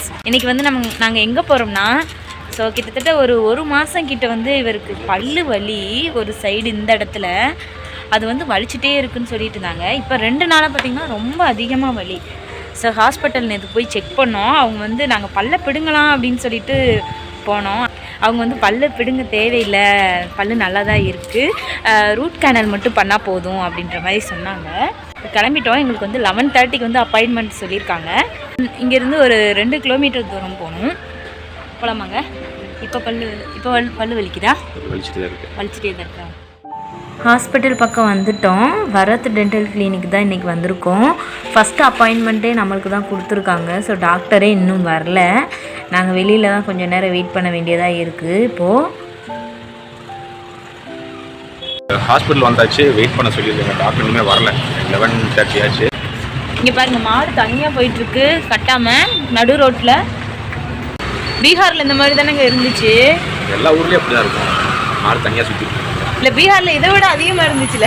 Friends இன்றைக்கி வந்து நம்ம நாங்கள் எங்கே போகிறோம்னா ஸோ கிட்டத்தட்ட ஒரு ஒரு மாதம் கிட்ட வந்து இவருக்கு பல்லு வலி ஒரு சைடு இந்த இடத்துல. அது வந்து வலிச்சுட்டே இருக்குன்னு சொல்லிட்டு இருந்தாங்க. இப்போ ரெண்டு நாளாக பார்த்திங்கன்னா ரொம்ப அதிகமாக வலி. ஸோ ஹாஸ்பிட்டல் நேற்று போய் செக் பண்ணோம். அவங்க வந்து நாங்கள் பல்ல பிடுங்கலாம் அப்படின்னு சொல்லிட்டு போனோம். அவங்க வந்து பல்லு பிடுங்க தேவையில்லை. பல்லு நல்லா தான் இருக்குது ரூட் கேனல் மட்டும் பண்ணால் போதும் அப்படின்ற மாதிரி சொன்னாங்க. கிளம்பிட்டோம். எங்களுக்கு வந்து லெவன் தேர்ட்டிக்கு வந்து அப்பாயின்மெண்ட் சொல்லியிருக்காங்க. இங்கேருந்து ஒரு ரெண்டு கிலோமீட்டர் தூரம் போகணும். போகலாமாங்க இப்போ பல்லு இப்போ பல் பல்லு வலிக்குதா? வலிச்சுட்டு தான் இருக்கு. வலிச்சிட்டே தான் இருக்கா? ஹாஸ்பிட்டல் பக்கம் வந்துட்டோம். வரத் டென்டல் கிளினிக் தான் இன்றைக்கி வந்திருக்கோம். ஃபஸ்ட்டு அப்பாயின்மெண்ட்டே நம்மளுக்கு தான் கொடுத்துருக்காங்க. ஸோ டாக்டரே இன்னும் வரல. நாங்கள் வெளியில் தான் கொஞ்சம் நேரம் வெயிட் பண்ண வேண்டியதாக இருக்குது இப்போது ஹாஸ்பிட்டல் வந்தாச்சு. வெயிட் பண்ண சொல்லியிருக்காங்க. டாக்டர் இன்னுமே வரல. லெவன் தேர்ட்டி ஆச்சு. இங்கே பாருங்கள் மாடு தனியாக போயிட்டுருக்கு கட்டாமல் நடு ரோட்டில் பீகாரில் இந்த மாதிரி தானேங்க இருந்துச்சு? எல்லா ஊர்லேயும் அப்படி தான் இருக்கும். மாடு தனியாக சுற்றி இல்லை பீகாரில் இதை விட அதிகமாக இருந்துச்சுல.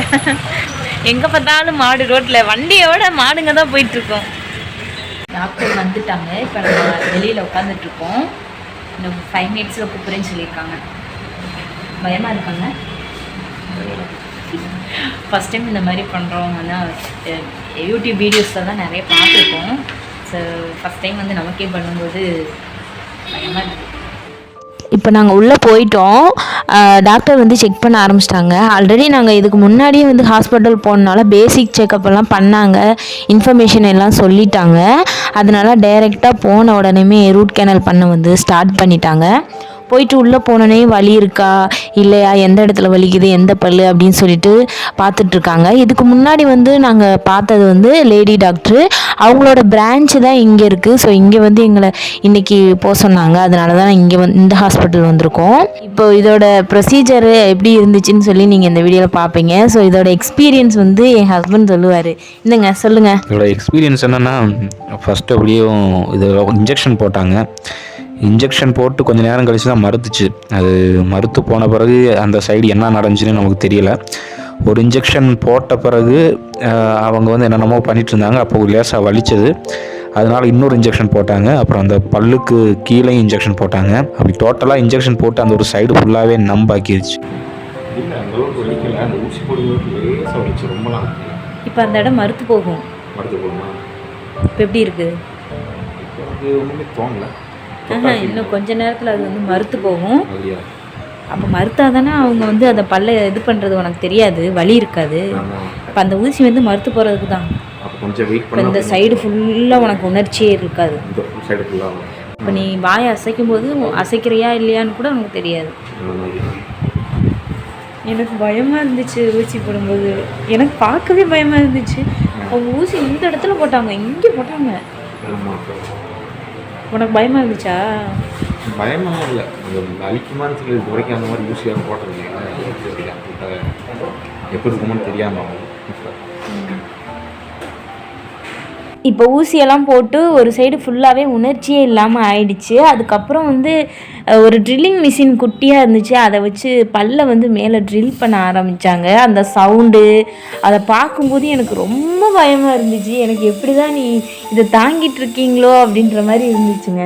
எங்கே பார்த்தாலும் மாடு ரோட்டில் வண்டியோட மாடுங்க தான் போயிட்டுருக்கோம். டாக்டர் வந்துட்டாங்க. இப்போ நம்ம வெளியில் உட்காந்துட்ருக்கோம் இன்னும் ஃபைவ் மினிட்ஸில் கூப்பிட்றேன்னு சொல்லியிருக்காங்க. பயமாக இருக்காங்க? ஃபஸ்ட் டைம் இந்த மாதிரி பண்ணுறவங்க தான் யூடியூப் வீடியோஸில் தான் நிறைய பார்த்துருக்கோம். ஸோ ஃபஸ்ட் டைம் வந்து நமக்கே பண்ணும்போது பயமாக இருக்குது இப்போ நாங்கள் உள்ளே போயிட்டோம். டாக்டர் வந்து செக் பண்ண ஆரம்பிச்சிட்டாங்க. ஆல்ரெடி நாங்கள் இதுக்கு முன்னாடியே வந்து ஹாஸ்பிட்டல் போனனால பேசிக் செக்கப் எல்லாம் பண்ணாங்க. இன்ஃபர்மேஷன் எல்லாம் சொல்லிட்டாங்க. அதனால டைரெக்டாக போன உடனேமே ரூட் கேனல் பண்ண வந்து ஸ்டார்ட் பண்ணிட்டாங்க. போயிட்டு உள்ளே போனோன்னே வலி இருக்கா? இல்லையா? எந்த இடத்துல வலிக்குது? எந்த பல்லு? அப்படின்னு சொல்லிட்டு பார்த்துட்ருக்காங்க. இதுக்கு முன்னாடி வந்து நாங்கள் பார்த்தது வந்து லேடி டாக்டரு. அவங்களோட பிரான்ச்சு தான் இங்கே இருக்குது ஸோ இங்கே வந்து எங்களை இன்றைக்கி போக சொன்னாங்க. அதனால தான் இங்கே வந்து இந்த ஹாஸ்பிட்டல் வந்திருக்கோம். இப்போ இதோட ப்ரொசீஜர் எப்படி இருந்துச்சுன்னு சொல்லி நீங்கள் இந்த வீடியோவில் பார்ப்பீங்க. ஸோ இதோட எக்ஸ்பீரியன்ஸ் வந்து என் ஹஸ்பண்ட் சொல்லுவார். இந்தங்க சொல்லுங்கள் இதோட எக்ஸ்பீரியன்ஸ் என்னென்னா ஃபஸ்ட்டு அப்படியும் இது இன்ஜெக்ஷன் போட்டாங்க. இன்ஜெக்ஷன் போட்டு கொஞ்ச நேரம் கழிச்சு தான் மறுத்துச்சு. அது மறுத்து போன பிறகு அந்த சைடு என்ன நடந்துச்சுன்னு நமக்கு தெரியல. ஒரு இன்ஜெக்ஷன் போட்ட பிறகு அவங்க வந்து என்னென்னமோ பண்ணிட்டு இருந்தாங்க. அப்போ லேசாக வலிச்சது. அதனால இன்னொரு இன்ஜெக்ஷன் போட்டாங்க. அப்புறம் அந்த பல்லுக்கு கீழே இன்ஜெக்ஷன் போட்டாங்க. அப்படி டோட்டலாக இன்ஜெக்ஷன் போட்டு அந்த ஒரு சைடு ஃபுல்லாகவே நம்பாக்கிருச்சு. இப்போ அந்த இடம் மறுத்து போகும். மறுத்து போடுமா இப்போ எப்படி இருக்குது இன்னும் கொஞ்ச நேரத்தில் அது வந்து மறுத்து போகும். அப்போ மறுத்தா தானே அவங்க வந்து அதை பல்ல இது பண்ணுறது உனக்கு தெரியாது வலி இருக்காது. இப்போ அந்த ஊசி வந்து மறுத்து போகிறதுக்கு தான். இப்போ இந்த சைடு ஃபுல்லாக உனக்கு உணர்ச்சியே இருக்காது. இப்போ நீ வாயை அசைக்கும் போது அசைக்கிறியா இல்லையான்னு கூட உனக்கு தெரியாது. எனக்கு பயமாக இருந்துச்சு ஊசி போடும்போது. எனக்கு பார்க்கவே பயமாக இருந்துச்சு. அவங்க ஊசி இந்த இடத்துல போட்டாங்க இங்கே போட்டாங்க. உனக்கு பயமாக இருந்துச்சா? பயமாக இல்லை. அழிக்குமான்னு சொல்லி இது வரைக்கும் அந்த மாதிரி யூஸியாக போட்டது எப்படி இருக்குமோன்னு தெரியாமல் இப்போ ஊசியெல்லாம் போட்டு ஒரு சைடு ஃபுல்லாகவே உணர்ச்சியே இல்லாமல் ஆயிடுச்சு. அதுக்கப்புறம் வந்து ஒரு ட்ரில்லிங் மிஷின் குட்டியாக இருந்துச்சு. அதை வச்சு பல்ல வந்து மேலே ட்ரில் பண்ண ஆரம்பித்தாங்க அந்த சவுண்டு அதை பார்க்கும்போது எனக்கு ரொம்ப பயமாக இருந்துச்சு. எனக்கு எப்படி தான் நீ இதை தாங்கிட்டு இருக்கீங்களோ அப்படின்ற மாதிரி இருந்துச்சுங்க.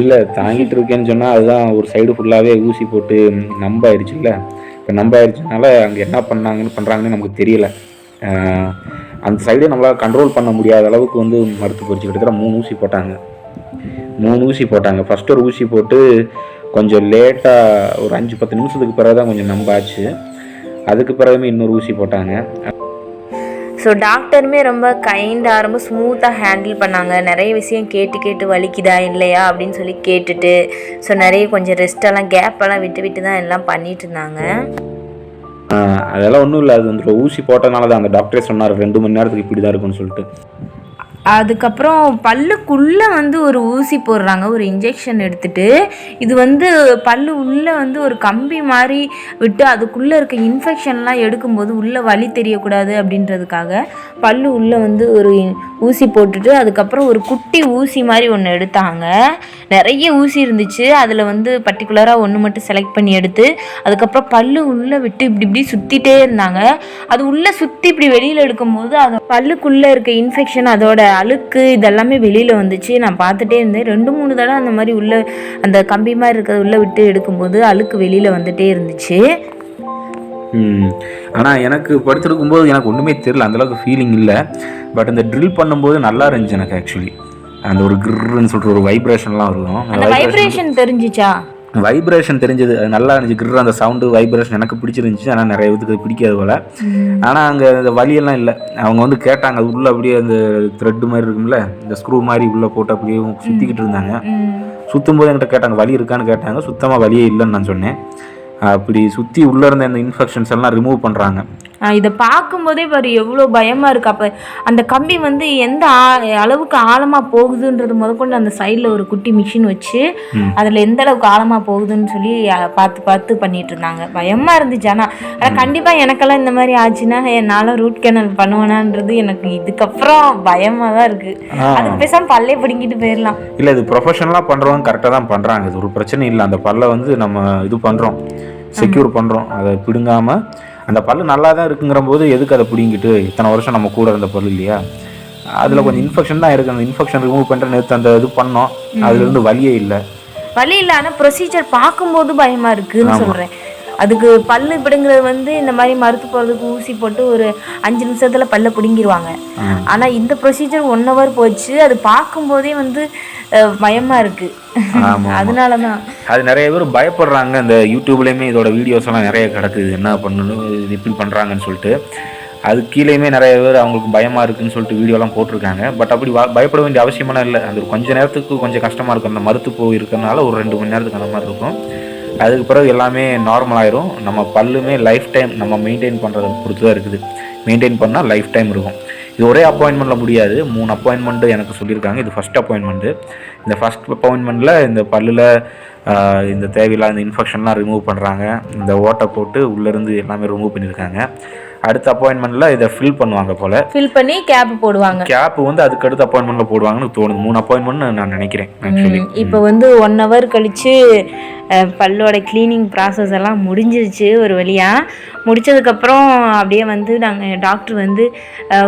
இல்லை தாங்கிட்டு இருக்கேன்னு சொன்னால் அதுதான் ஒரு சைடு ஃபுல்லாகவே ஊசி போட்டு நம்ப ஆயிடுச்சுல்ல இப்போ நம்ப ஆயிடுச்சுனால அங்கே என்ன பண்ணாங்கன்னு பண்ணுறாங்கன்னு நமக்கு தெரியல. அந்த சைடே நம்மளால் கண்ட்ரோல் பண்ண முடியாத அளவுக்கு வந்து மறுத்து போச்சு கிட்டத்தட்ட மூணு ஊசி போட்டாங்க. மூணு ஊசி போட்டாங்க. ஃபஸ்ட்டு ஒரு ஊசி போட்டு கொஞ்சம் லேட்டாக ஒரு அஞ்சு பத்து நிமிஷத்துக்கு பிறகு தான் கொஞ்சம் நம்பாச்சு. அதுக்கு பிறகுமே இன்னொரு ஊசி போட்டாங்க. ஸோ டாக்டருமே ரொம்ப கைண்டாக ரொம்ப ஸ்மூத்தாக ஹேண்டில் பண்ணாங்க. நிறைய விஷயம் கேட்டு கேட்டு வலிக்குதா இல்லையா அப்படின்னு சொல்லி கேட்டுட்டு ஸோ நிறைய கொஞ்சம் ரெஸ்டெல்லாம் கேப்பெல்லாம் விட்டு விட்டு தான் எல்லாம் பண்ணிட்டு இருந்தாங்க. அதெல்லாம் ஒன்றும் இல்லை. அது வந்து ஊசி போட்டனால தான் அந்த டாக்டரே சொன்னார் ரெண்டு மணி நேரத்துக்கு இப்படி தான் இருக்கும்னு சொல்லிட்டு. அதுக்கப்புறம் பல்லுக்குள்ளே வந்து ஒரு ஊசி போடுறாங்க. ஒரு இன்ஜெக்ஷன் எடுத்துட்டு. இது வந்து பல்லு உள்ளே வந்து ஒரு கம்பி மாதிரி விட்டு அதுக்குள்ளே இருக்க இன்ஃபெக்ஷன்லாம் எடுக்கும்போது உள்ளே வலி தெரியக்கூடாது அப்படின்றதுக்காக பல்லு உள்ளே வந்து ஒரு ஊசி போட்டுட்டு அதுக்கப்புறம் ஒரு குட்டி ஊசி மாதிரி ஒன்று எடுத்தாங்க. நிறைய ஊசி இருந்துச்சு. அதில் வந்து பர்டிகுலராக ஒன்று மட்டும் செலக்ட் பண்ணி எடுத்து அதுக்கப்புறம் பல்லு உள்ளே விட்டு இப்படி இப்படி சுற்றிட்டே இருந்தாங்க. அது உள்ளே சுற்றி இப்படி வெளியில் எடுக்கும்போது அது பல்லுக்குள்ளே இருக்க இன்ஃபெக்ஷன் அதோட அழுக்கு இதெல்லாமே வெளியில் வந்துச்சு. நான் பார்த்துட்டே இருந்தேன். ரெண்டு மூணு தடவை அந்த மாதிரி உள்ளே அந்த கம்பி மாதிரி இருக்கிறத உள்ளே விட்டு எடுக்கும்போது அழுக்கு வெளியில் வந்துட்டே இருந்துச்சு. ஆனால் எனக்கு படுத்திருக்கும்போது எனக்கு ஒன்றுமே தெரியல. அந்தளவுக்கு ஃபீலிங் இல்லை. பட் இந்த ட்ரில் பண்ணும்போது நல்லா இருந்துச்சு எனக்கு ஆக்சுவலி அந்த ஒரு கிர்ன்னு சொல்லிட்டு ஒரு வைப்ரேஷன்லாம் இருக்கும் அந்த வைப்ரேஷன் தெரிஞ்சிச்சா? வைப்ரேஷன் தெரிஞ்சது. அது நல்லா இருந்துச்சு. கிர் அந்த சவுண்டு வைப்ரேஷன் எனக்கு பிடிச்சிருந்துச்சு. ஆனால் நிறைய பேத்துக்கு பிடிக்காது போல். ஆனால் அங்கே இந்த வலியெல்லாம் இல்லை. அவங்க வந்து கேட்டாங்க அது உள்ளே அப்படியே அந்த த்ரெட்டு மாதிரி இருக்கும்ல? இந்த ஸ்க்ரூ மாதிரி உள்ளே போட்டு அப்படியே சுற்றிக்கிட்டு இருந்தாங்க. சுற்றும் போது என்கிட்ட கேட்டாங்க வலி இருக்கான்னு? கேட்டாங்க. சுத்தமாக வலியே இல்லைன்னு நான் சொன்னேன். அப்படி சுற்றி உள்ளே இருந்த இந்த இன்ஃபெக்ஷன்ஸ் எல்லாம் ரிமூவ் பண்ணுறாங்க இதை பார்க்கும்போதே பாரு எவ்வளோ பயமாக இருக்கு. அப்போ அந்த கம்பி வந்து எந்த அளவுக்கு ஆழமாக போகுதுன்றது முதற்கொண்டு அந்த சைடில் ஒரு குட்டி மிஷின் வச்சு அதில் எந்த அளவுக்கு ஆழமாக போகுதுன்னு சொல்லி பார்த்து பார்த்து பண்ணிட்டு இருந்தாங்க. பயமாக இருந்துச்சு. ஆனால் ஆனால் கண்டிப்பாக எனக்கெல்லாம் இந்த மாதிரி ஆச்சுன்னா என்னால் ரூட் கேனல் பண்ணுவேனான்றது எனக்கு இதுக்கப்புறம் பயமாக தான் இருக்குது அதுக்கு பேசாமல் பல்லே பிடுங்கிட்டு போயிடலாம் இல்லை இது ப்ரொஃபஷனலாக பண்ணுறவங்க கரெக்டாக தான் பண்ணுறாங்க இது ஒரு பிரச்சனை இல்லை. அந்த பல்லை வந்து நம்ம இது பண்ணுறோம் செக்யூர் பண்ணுறோம் அதை பிடுங்காமல் அந்த பல்லு நல்லா தான் இருக்குங்கிற போது எதுக்கு அதை பிடுங்கிட்டு இத்தனை வருஷம் நம்ம கூட இருந்த பல்லு இல்லையா? அதில் கொஞ்சம் இன்ஃபெக்ஷன் தான் இருக்குது அந்த இன்ஃபெக்ஷன் ரிமூவ் பண்ணுற நேற்று அந்த இது பண்ணோம். அதுலேருந்து வலியே இல்லை. வழி இல்லை. ஆனால் ப்ரொசீஜர் பார்க்கும்போது பயமாக இருக்குன்னு சொல்கிறேன் அதுக்கு பல்லு பிடுங்குறது வந்து இந்த மாதிரி மருத்து போகிறதுக்கு ஊசி போட்டு ஒரு அஞ்சு நிமிஷத்தில் பல்ல பிடுங்கிடுவாங்க ஆனால் இந்த ப்ரொசீஜர் ஒன் ஹவர் போச்சு. அது பார்க்கும்போதே வந்து அஹ், பயமா இருக்கு. ஆமா. அதனால தான் அது நிறைய பேர் பயப்படுறாங்க. இந்த யூடியூப்லேயுமே இதோட வீடியோஸ் எல்லாம் நிறைய கிடக்குது. என்ன பண்ணணும் இது இப்படி பண்ணுறாங்கன்னு சொல்லிட்டு. அது கீழேயுமே நிறைய பேர் அவங்களுக்கு பயமாக இருக்குன்னு சொல்லிட்டு வீடியோலாம் போட்டிருக்காங்க. பட் அப்படி பயப்பட வேண்டிய அவசியமெல்லாம் இல்லை. அது ஒரு கொஞ்ச நேரத்துக்கு கொஞ்சம் கஷ்டமாக இருக்கும். அந்த மருத்துவ இருக்கிறதுனால ஒரு ரெண்டு மணி நேரத்துக்கு அந்த மாதிரி இருக்கும். அதுக்கு பிறகு எல்லாமே நார்மல் ஆயிரும். நம்ம பல்லுமே லைஃப் டைம் நம்ம மெயின்டைன் பண்ணுறத பொறுத்து தான் இருக்குது. மெயின்டைன் பண்ணால் லைஃப் டைம் இருக்கும். இது ஒரே அப்பாயின்மெண்ட்டில் முடியாது. மூணு அப்பாயின்மெண்ட்டு எனக்கு சொல்லியிருக்காங்க. இது ஃபஸ்ட் அப்பாயின்மெண்ட்டு இந்த ஃபஸ்ட் அப்பாயின்மெண்ட்டில் இந்த பல்லில் இந்த தேவையில்லாத இந்த இன்ஃபெக்ஷன்லாம் ரிமூவ் பண்ணுறாங்க இந்த ஓட்டை போட்டு உள்ளேருந்து எல்லாமே ரிமூவ் பண்ணியிருக்காங்க. அடுத்த அப்பாயின்மெண்ட்டில் இதை ஃபில் பண்ணுவாங்க போல். ஃபில் பண்ணி கேப் போடுவாங்க. கேப் வந்து அதுக்கு அடுத்த அப்பாயின்மெண்ட்டில் போடுவாங்கன்னு தோணுது. மூணு அப்பாயின்மெண்ட் நான் நினைக்கிறேன் ஆக்சுவலி இப்போ வந்து ஒன் ஹவர் கழிச்சு பல்லோட க்ளீனிங் ப்ராசஸ் எல்லாம் முடிஞ்சிருச்சு ஒரு வழியாக முடிச்சதுக்கப்புறம் அப்படியே வந்து நாங்கள் டாக்டர் வந்து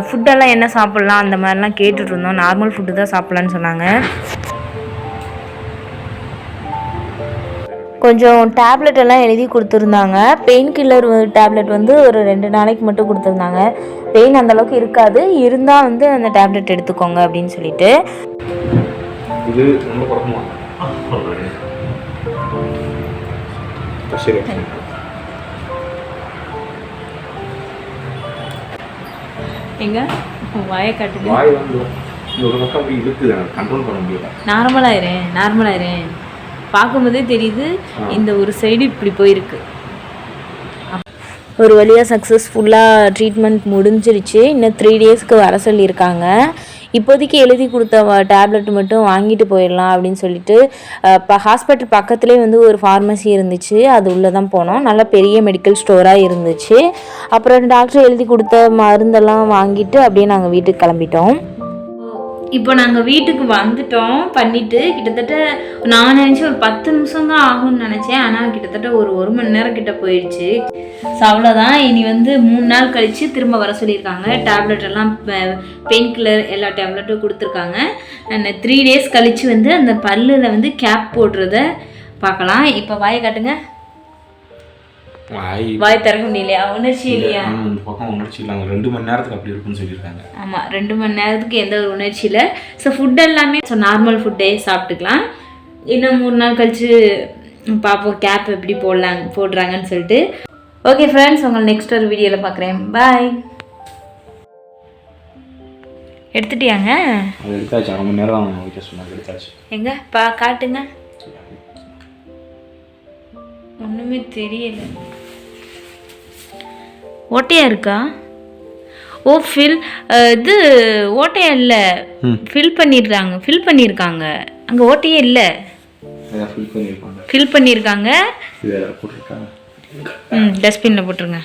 ஃபுட்டெல்லாம் என்ன சாப்பிட்லாம் அந்த மாதிரிலாம் கேட்டுட்டு இருந்தோம். நார்மல் ஃபுட்டு தான் சாப்பிட்லான்னு சொன்னாங்க. கொஞ்சம் டேப்லெட் எல்லாம் எழுதி கொடுத்துருந்தாங்க. பெயின் கில்லர் டேப்லெட் வந்து ஒரு ரெண்டு நாளைக்கு மட்டும் கொடுத்துருந்தாங்க. பெயின் அந்த அளவுக்கு இருக்காது. இருந்தால் வந்து அந்த டேப்லெட் எடுத்துக்கோங்க அப்படின்னு சொல்லிட்டு. இது ரொம்ப குழப்பமா சரி எங்க? வாயை காட்டுங்க. வாய் வந்து ஒரு பக்கம் அப்படி இருக்குது கண்ட்ரோல் பண்ண முடியல. நார்மலாயிரேன் நார்மலாயிரேன் பார்க்கும்போதே தெரியுது இந்த ஒரு சைடு இப்படி போயிருக்கு. ஒரு வழியாக சக்ஸஸ்ஃபுல்லாக ட்ரீட்மெண்ட் முடிஞ்சிருச்சு. இன்னும் த்ரீ டேஸ்க்கு வர சொல்லியிருக்காங்க. இப்போதைக்கு எழுதி கொடுத்த டேப்லெட் மட்டும் வாங்கிட்டு போயிடலாம் அப்படின்னு சொல்லிட்டு இப்போ ஹாஸ்பிட்டல் பக்கத்துலேயே வந்து ஒரு ஃபார்மசி இருந்துச்சு. அது உள்ளே தான் போனோம். நல்ல பெரிய மெடிக்கல் ஸ்டோராக இருந்துச்சு. அப்புறம் டாக்டர் எழுதி கொடுத்த மருந்தெல்லாம் வாங்கிட்டு அப்படியே நாங்கள் வீட்டுக்கு கிளம்பிட்டோம். இப்போ நாங்கள் வீட்டுக்கு வந்துட்டோம். பண்ணிட்டு கிட்டத்தட்ட நான் நினச்சி ஒரு பத்து நிமிஷம் தான் ஆகும்னு நினச்சேன். ஆனால் கிட்டத்தட்ட ஒரு ஒரு மணி நேரம் கிட்ட போயிடுச்சு. ஸோ அவ்வளோதான் இனி வந்து மூணு நாள் கழித்து திரும்ப வர சொல்லியிருக்காங்க. டேப்லெட் எல்லாம் பெயின் கில்லர் எல்லா டேப்லெட்டும் கொடுத்துருக்காங்க. அண்ட் த்ரீ டேஸ் கழித்து வந்து அந்த பல்லில் வந்து கேப் போடுறத பார்க்கலாம். இப்போ வாயை காட்டுங்க. வாய் திறக்க முடியலையா உணர்ச்சி இல்லையா இந்த பக்கம் உணர்ச்சி இல்லாம ரெண்டு மணி நேரத்துக்கு அப்படி இருக்குன்னு சொல்லியிருக்காங்க. ஆமாம் ரெண்டு மணி நேரத்துக்கு எந்த ஒரு உணர்ச்சி இல்லை ஸோ ஃபுட் எல்லாமே ஸோ நார்மல் ஃபுட்டே சாப்பிட்டுக்கலாம். இன்னும் மூணு நாள் கழிச்சு பார்ப்போம் கேப் எப்படி போடலாம் போடுறாங்கன்னு சொல்லிட்டு. ஓகே ஃப்ரெண்ட்ஸ் உங்களை நெக்ஸ்ட் ஒரு வீடியோவில் பார்க்குறேன் பாய் எடுத்துட்டியாங்க? எடுத்தாச்சு அரை மணி நேரம் வைக்க சொன்னாங்க எடுத்தாச்சு. எங்க? பா காட்டுங்க. ஒன்றுமே தெரியல. ஓட்டையா இருக்கா? ஓ ஃபில் இது ஓட்டையா இல்லை. ஃபில் பண்ணிடுறாங்க ஃபில் பண்ணியிருக்காங்க. அங்கே ஓட்டையே இல்லை. ஃபில் பண்ணியிருக்காங்க. ம் டஸ்ட்பினில் போட்டுருங்க.